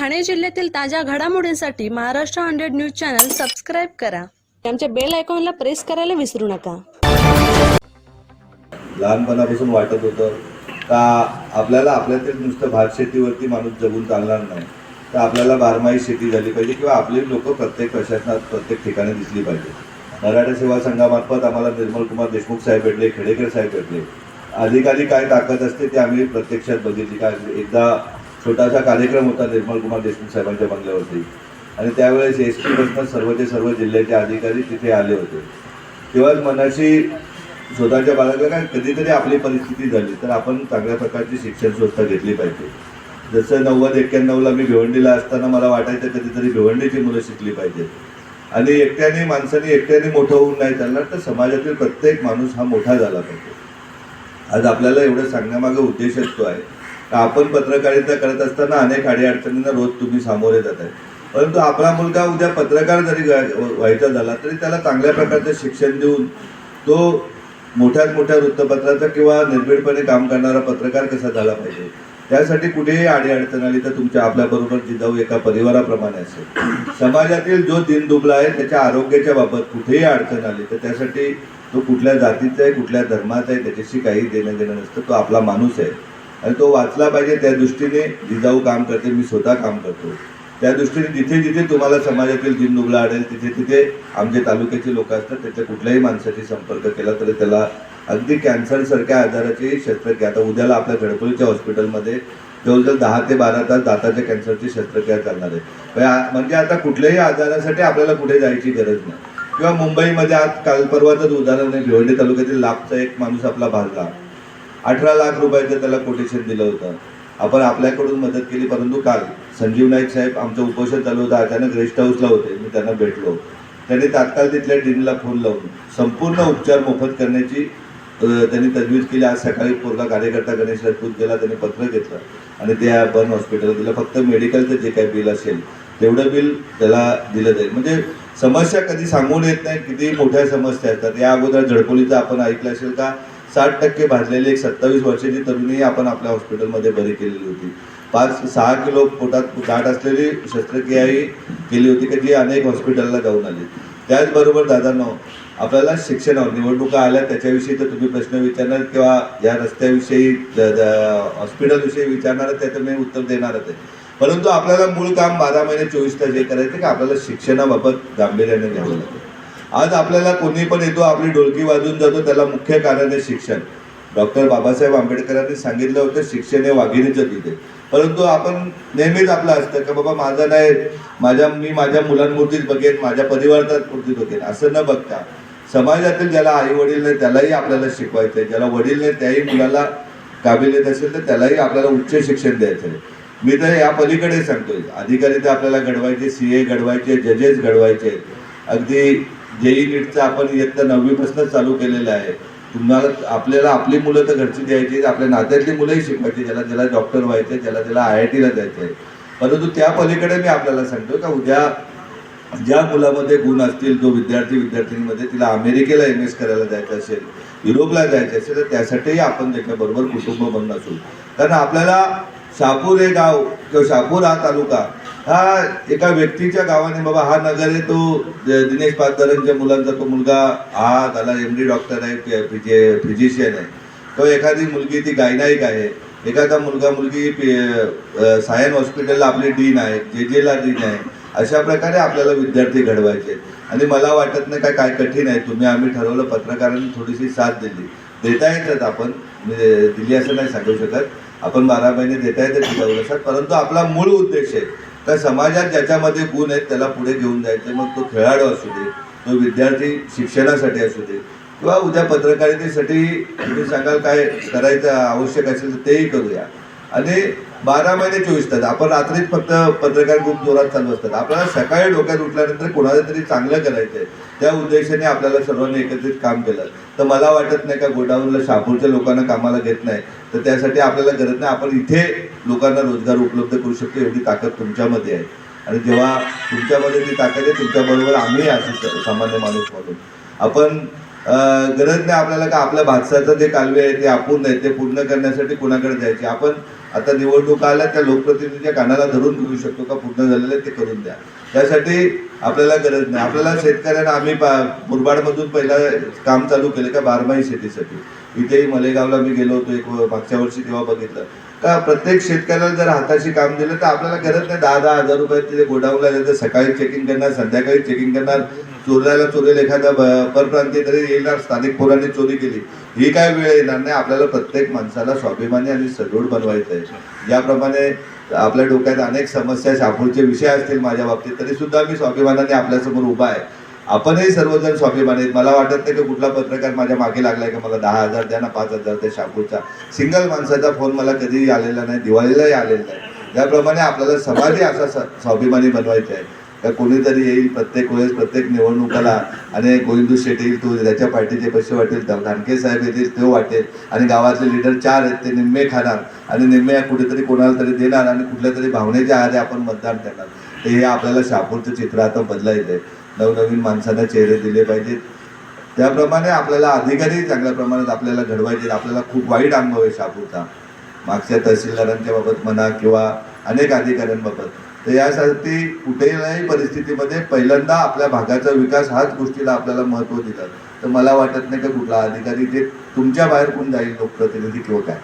ठाणे जिल्ह्यातील ताज्या घडामोडींसाठी Maharashtra hundred news channel subscribe करा. आमच्या बेल आयकॉनला प्रेस करायला विसरू नका. लहानपणापासून वाटत होतं का आपल्याला आपल्यातील नुसतं भात शेतीवरती माणूस जगून चालणार नाही? तर आपल्याला बारमाही शेती झाली पाहिजे किंवा आपली लोक प्रत्येक प्रशासनात प्रत्येक ठिकाणी दिसली पाहिजे. मराठा सेवा संघामार्फत आम्हाला निर्मल कुमार देशमुख साहेब भेटले खेडेकर साहेब भेटले. अधिकारी काय ताकद असते ते आम्ही प्रत्यक्षात बघितली. का एकदा छोटासा कार्यक्रम होता निर्मल कुमार देशमुख साहेबांच्या बंगल्यावरती. आणि त्यावेळेस एस टीपासून सर्वचे सर्व जिल्ह्याचे अधिकारी तिथे आले होते. तेव्हाच मनाशी स्वतःच्या बाळाला काय कधीतरी आपली परिस्थिती झाली तर आपण चांगल्या प्रकारची शिक्षण संस्था घेतली पाहिजे. जसं नव्वद एक्क्याण्णवला मी भिवंडीला असताना मला वाटायचं कधीतरी भिवंडीची मुलं शिकली पाहिजेत. आणि एकट्याने माणसाने एकट्याने मोठं होऊन नाही चालणार तर समाजातील प्रत्येक माणूस हा मोठा झाला पाहिजे. आज आपल्याला एवढं सांगण्यामागं उद्देश असतो आहे. आपण पत्रकारिता करत असताना अनेक अडीअडचणींना रोज तुम्ही सामोरे जात आहे. परंतु आपला मुलगा उद्या पत्रकार जरी व्हाय- व्हायचा झाला तरी त्याला चांगल्या प्रकारचं शिक्षण देऊन तो मोठ्यात मोठ्या वृत्तपत्राचा किंवा निर्भीडपणे काम करणारा पत्रकार कसा झाला पाहिजे? त्यासाठी कुठेही अडीअडचण आली तर तुमच्या आपल्याबरोबर जिजाऊ एका परिवाराप्रमाणे असेल. समाजातील जो दिन दुबला आहे त्याच्या आरोग्याच्या बाबत कुठेही अडचण आली तर त्यासाठी तो कुठल्या जातीचा आहे कुठल्या धर्माचा आहे त्याच्याशी काही देणं देणं नसतं तो आपला माणूस आहे. आणि तो वाचला पाहिजे त्या दृष्टीने जिजाऊ काम करते मी स्वतः काम करतो. त्या दृष्टीने जिथे जिथे तुम्हाला समाजातील दिन दुबला आढळेल तिथे तिथे आमचे तालुक्याचे लोक असतात त्याच्या कुठल्याही माणसाशी संपर्क केला तरी त्याला अगदी कॅन्सरसारख्या आजाराची शस्त्रक्रिया आता उद्याला आपल्या गडपोलीच्या हॉस्पिटलमध्ये जवळजवळ दहा ते बारा तास दाताच्या कॅन्सरची शस्त्रक्रिया चालणार आहे. म्हणजे म्हणजे आता कुठल्याही आजारासाठी आपल्याला कुठे जायची गरज नाही. किंवा मुंबईमध्ये आज काल परवाचंच उदाहरण आहे भिवंडी तालुक्यातील लाभचा एक माणूस आपला भाजला. अठरा लाख रुपयाचं त्याला कोटेशन दिलं होतं. आपण आपल्याकडून मदत केली परंतु काल संजीव नाईक साहेब आमचं उपोषण चालू होतं अचानक रेस्ट हाऊसला होते मी त्यांना भेटलो त्यांनी तात्काळ तिथल्या डीनला फोन लावून संपूर्ण उपचार मोफत करण्याची त्यांनी तजवीज केली. आज सकाळी पोरगा कार्यकर्ता गणेश राजपूत गेला त्यांनी पत्र घेतलं आणि त्या बर्न हॉस्पिटल दिलं. फक्त मेडिकलचं जे काही बिल असेल तेवढं बिल त्याला दिलं जाईल. म्हणजे समस्या कधी सांगून येत नाही किती मोठ्या समस्या असतात. या अगोदर झडकोलीचं आपण ऐकलं असेल का साठ टक्के भाजलेली एक सत्तावीस वर्षाची तरुणी आपण आपल्या हॉस्पिटलमध्ये बरी केलेली होती. पाच सहा किलो पोटात गाठ असलेली शस्त्रक्रियाही केली होती की जी अनेक हॉस्पिटलला जाऊन आली. त्याचबरोबर दादांनो आपल्याला शिक्षणावर निवडणुका आल्या त्याच्याविषयी तर तुम्ही प्रश्न विचारणार किंवा या रस्त्याविषयी हॉस्पिटलविषयी विचारणार त्याचं मी उत्तर देणारच आहे. परंतु आपल्याला मूळ काम बारा महिने चोवीस तास हे करायचं की आपल्याला शिक्षणाबाबत गांभीर्याने घ्यावं लागेल. आज आपल्याला कोणी पण येतो आपली ढोलकी वाजून जातो त्याला मुख्य कारण आहे शिक्षण. डॉक्टर बाबासाहेब आंबेडकरांनी सांगितलं होतं शिक्षण हे वाघिणीचं तिथे परंतु आपण नेहमीच आपलं असतं का बाबा माझं नाही माझ्या मी माझ्या मुलांपुरतीच बघेन माझ्या परिवारात पुरतीच बघेन. असं न बघता समाजातील ज्याला आई वडील नाही त्यालाही आपल्याला शिकवायचं आहे. ज्याला वडील नाही त्याही मुलाला काबिलियत असेल तर त्यालाही आपल्याला उच्च शिक्षण द्यायचं आहे. मी तर या पलीकडे सांगतोय. अधिकारी तर आपल्याला घडवायचे सी ए घडवायचे जजेस घडवायचे. अगदी जेई नीटचं आपण इयत्ता नववीपासून चालू केलेलं आहे. तुम्हाला आपल्याला आपली मुलं तर घरची द्यायची आपल्या नात्यातली मुलंही शिकवायची ज्याला ज्याला डॉक्टर व्हायचे ज्याला ज्याला आय आय टीला जायचं आहे परंतु त्या पलीकडे मी आपल्याला सांगतो का उद्या ज्या मुलामध्ये गुण असतील जो विद्यार्थी विद्यार्थिनीमध्ये तिला अमेरिकेला एम एस करायला जायचं असेल युरोपला जायचं असेल तर त्यासाठीही आपण त्याच्याबरोबर कुटुंब म्हणून असू. कारण आपल्याला शापूर हे गाव किंवा शापूर हा तालुका हा एका व्यक्तीच्या गावाने बाबा हा नगर आहे तो द- दिनेश पाटकरांच्या मुलांचा तो मुलगा हा त्याला एम डी डॉक्टर आहे फिजे फिजिशियन आहे. तो एखादी मुलगी ती गायनाईक आहे. एखादा मुलगा मुलगी पी- सायन हॉस्पिटलला आपली डीन आहे जे जेला डीन आहे. अशा प्रकारे आपल्याला विद्यार्थी घडवायचे. आणि मला वाटत नाही काय काय कठीण आहे. तुम्ही आम्ही ठरवलं पत्रकारांनी थोडीशी साथ दिली. देता येतात आपण. म्हणजे दिली असं नाही सांगू शकत. आपण बारा महिने देता येते परंतु आपला मूळ उद्देश आहे तर समाजात ज्याच्यामध्ये गुण आहेत त्याला पुढे घेऊन जायचं. मग तो खेळाडू असू दे तो विद्यार्थी शिक्षणासाठी असू दे किंवा उद्या पत्रकारितेसाठी तुम्ही सांगाल काय करायचं आवश्यक असेल तर तेही करूया. आणि बारा महिने चोवीस तास. आपण रात्रीच फक्त पत्रकार खूप जोरात चालू असतात. आपल्याला सकाळी डोक्यात उठल्यानंतर कोणाला तरी चांगलं करायचं आहे त्या उद्देशाने आपल्याला सर्वांनी एकत्रित काम केलं. तर मला वाटत नाही का गोडाऊनला शहापूरच्या लोकांना कामाला घेत नाही. तर त्यासाठी आपल्याला गरज नाही. आपण इथे लोकांना रोजगार उपलब्ध करू शकतो एवढी ताकद तुमच्यामध्ये आहे. आणि जेव्हा तुमच्यामध्ये ती ताकद आहे तुमच्याबरोबर आम्ही असू सामान्य माणूस म्हणून. आपण गरज नाही आपल्याला का आपल्या भातसाचं जे कालवे आहे ते आपण नाही ते पूर्ण करण्यासाठी कुणाकडे जायचे आपण आता निवडणूक आल्या त्या लोकप्रतिनिधीच्या कानाला धरून घेऊ शकतो का? पूर्ण झालेलं आहे ते करून द्या. त्यासाठी आपल्याला गरज नाही. आपल्याला शेतकऱ्यांना आम्ही पा- मुरबाडमधून पहिला काम चालू केलं का? बारमाही शेतीसाठी. इथेही मलेगावला मी गेलो होतो एक मागच्या वर्षी तेव्हा बघितलं. का प्रत्येक शेतकऱ्याला जर हाताशी काम दिलं तर आपल्याला गरज नाही. दहा दहा हजार रुपये तिथे गोडाऊनला जायचं सकाळी चेकिंग करणार संध्याकाळी चेकिंग करणार चोरल्याला चोरेल एखाद्या ब- परप्रांतीय तरी येणार स्थानिक पोरांनी चोरी केली. ही काय वेळ येणार नाही? आपल्याला प्रत्येक माणसाला स्वाभिमानी आणि सदृढ बनवायचं आहे. ज्याप्रमाणे आपल्या डोक्यात अनेक समस्या शापूरचे विषय असतील माझ्या बाबतीत तरी सुद्धा मी स्वाभिमानाने आपल्यासमोर उभा आहे. आपणही सर्वजण स्वाभिमानी आहेत. मला वाटत नाही की कुठला पत्रकार माझ्या मागे लागलाय का मला दहा हजार द्या ना पाच हजार द्या शापूरचा. सिंगल माणसाचा फोन मला कधीही आलेला नाही दिवाळीलाही आलेला नाही. त्याप्रमाणे आपल्याला समाजही असा स- स्वाभिमानी बनवायचा आहे. का कोणीतरी येईल प्रत्येक वेळेस प्रत्येक निवडणुकाला. आणि गोविंदू शेट्टी येईल तो त्याच्या पार्टीचे पैसे वाटेल. धानके साहेब येतील तो वाटेल. आणि गावातले लीडर चार आहेत ते निम्मे खाणार. आणि निम्मे कुठेतरी कोणाला तरी देणार आणि कुठल्या तरी भावनेच्या आधारे आपण मतदान करणार. तर हे आपल्याला शापूरचं चित्र आता बदलायचं आहे नवनवीन माणसांना चेहरे दिले पाहिजेत. त्याप्रमाणे आपल्याला अधिकारी चांगल्या प्रमाणात आपल्याला घडवायचे आपल्याला खूप वाईट अनुभव आहे शापूरचा. मागच्या तहसीलदारांच्या बाबत म्हणा किंवा अनेक अधिकाऱ्यांबाबत. तर यासाठी कुठेही परिस्थितीमध्ये पहिल्यांदा आपल्या भागाचा विकास हाच गोष्टीला आपल्याला महत्त्व दिलं तर मला वाटत नाही का कुठला अधिकारी जे तुमच्या बाहेर कोण जाईल लोकप्रतिनिधी किंवा काय.